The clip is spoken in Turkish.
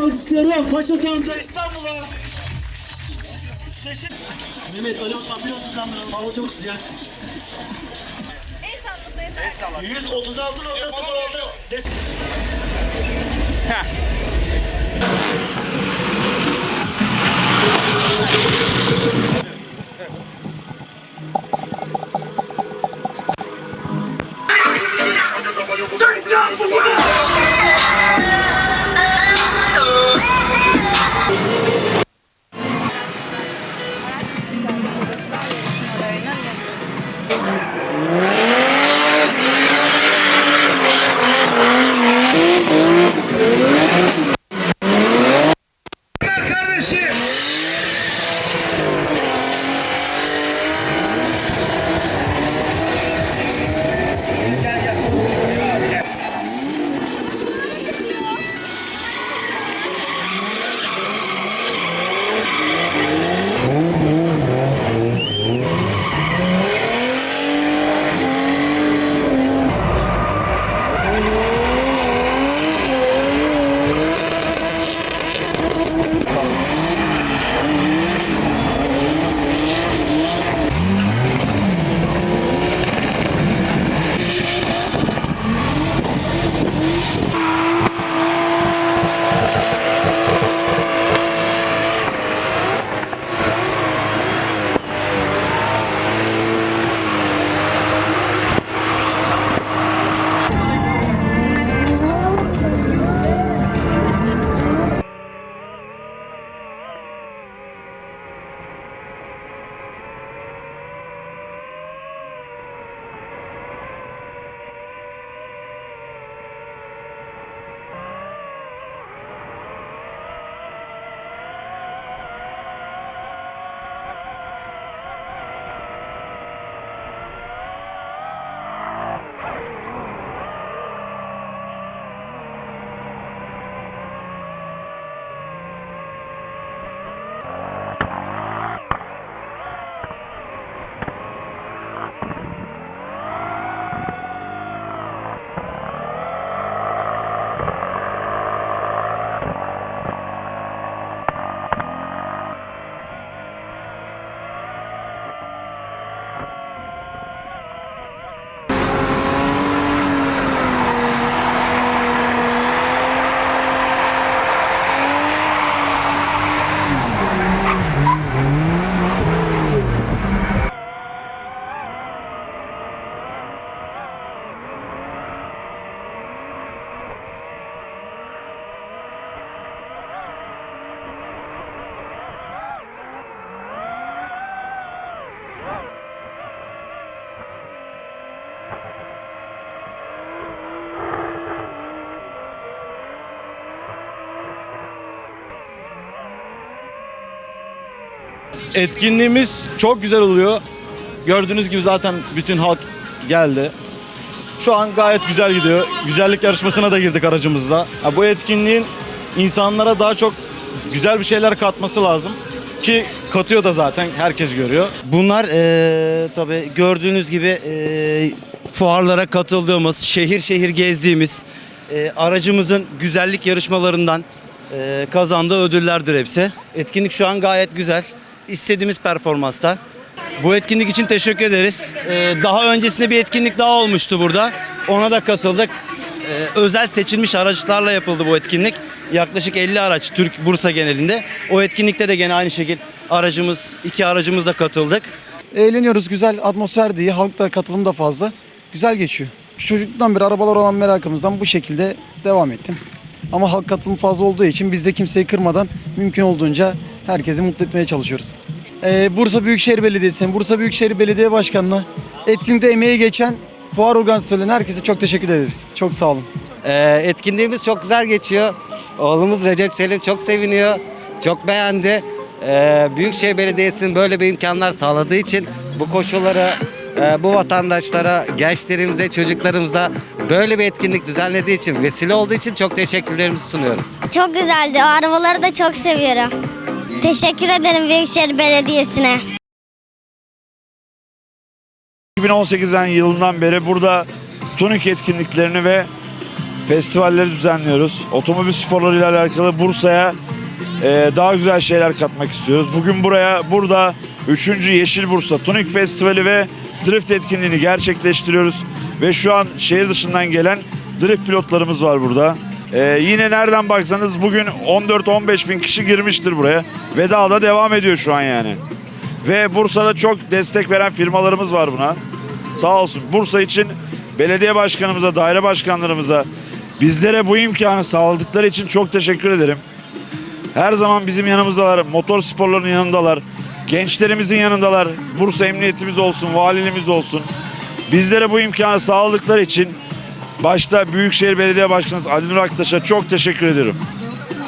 alkış istiyorum. Paşa Santa İstanbul'a. Teşekkür. Mehmet Ali Osman biraz hızlandıralım. Hava çok sıcak. El sallasın yeter. 136.06 Des- Etkinliğimiz çok güzel oluyor. Gördüğünüz gibi zaten bütün halk geldi. Şu an gayet güzel gidiyor. Güzellik yarışmasına da girdik aracımızla. Bu etkinliğin insanlara daha çok güzel bir şeyler katması lazım. Ki katıyor da zaten herkes görüyor. Bunlar eee tabii gördüğünüz gibi eee, fuarlara katıldığımız, şehir şehir gezdiğimiz eee, aracımızın güzellik yarışmalarından eee, kazandığı ödüllerdir hepsi. Etkinlik şu an gayet güzel. İstediğimiz performansta. Bu etkinlik için teşekkür ederiz. Eee, daha öncesinde bir etkinlik daha olmuştu burada. Ona da katıldık. Eee, özel seçilmiş araçlarla yapıldı bu etkinlik. Yaklaşık 50 araç Türk Bursa genelinde. O etkinlikte de gene aynı şekilde aracımız, iki aracımızla katıldık. Eğleniyoruz güzel atmosfer de iyi halk da katılım da fazla. Güzel geçiyor. Çocukluktan beri arabalar olan merakımızdan bu şekilde devam ettim. Ama halk katılımı fazla olduğu için biz de kimseyi kırmadan mümkün olduğunca herkesi mutlu etmeye çalışıyoruz. Ee, Bursa Büyükşehir Belediyesi'nin, Bursa Büyükşehir Belediye Başkanı'na, etkinlikte emeği geçen fuar organizatörlerine herkese çok teşekkür ederiz. Çok sağ olun. Ee, etkinliğimiz çok güzel geçiyor. Oğlumuz Recep Selim çok seviniyor. Çok beğendi. Ee, Büyükşehir Belediyesi'nin böyle bir imkanlar sağladığı için bu koşulları e, bu vatandaşlara, gençlerimize, çocuklarımıza böyle bir etkinlik düzenlediği için, vesile olduğu için çok teşekkürlerimizi sunuyoruz. Çok güzeldi. O arabaları da çok seviyorum. Teşekkür ederim Büyükşehir Belediyesi'ne. 2018'den yılından beri burada tunik etkinliklerini ve festivalleri düzenliyoruz. Otomobil sporlarıyla alakalı Bursa'ya e, daha güzel şeyler katmak istiyoruz. Bugün buraya burada 3. Yeşil Bursa Tuning Festivali ve Drift etkinliğini gerçekleştiriyoruz. Ve şu an şehir dışından gelen drift pilotlarımız var burada. E, yine nereden baksanız bugün 14-15 bin kişi girmiştir buraya. Ve daha da devam ediyor şu an yani. Ve Bursa'da çok destek veren firmalarımız var buna. Sağ olsun. Bursa için belediye başkanımıza, daire başkanlarımıza bizlere bu imkanı sağladıkları için çok teşekkür ederim. Her zaman bizim yanımızdalar, motor sporlarının yanındalar, gençlerimizin yanındalar. Bursa Emniyetimiz olsun, valiliğimiz olsun. Bizlere bu imkanı sağladıkları için başta Büyükşehir Belediye Başkanımız Ali Nur Aktaş'a çok teşekkür ederim.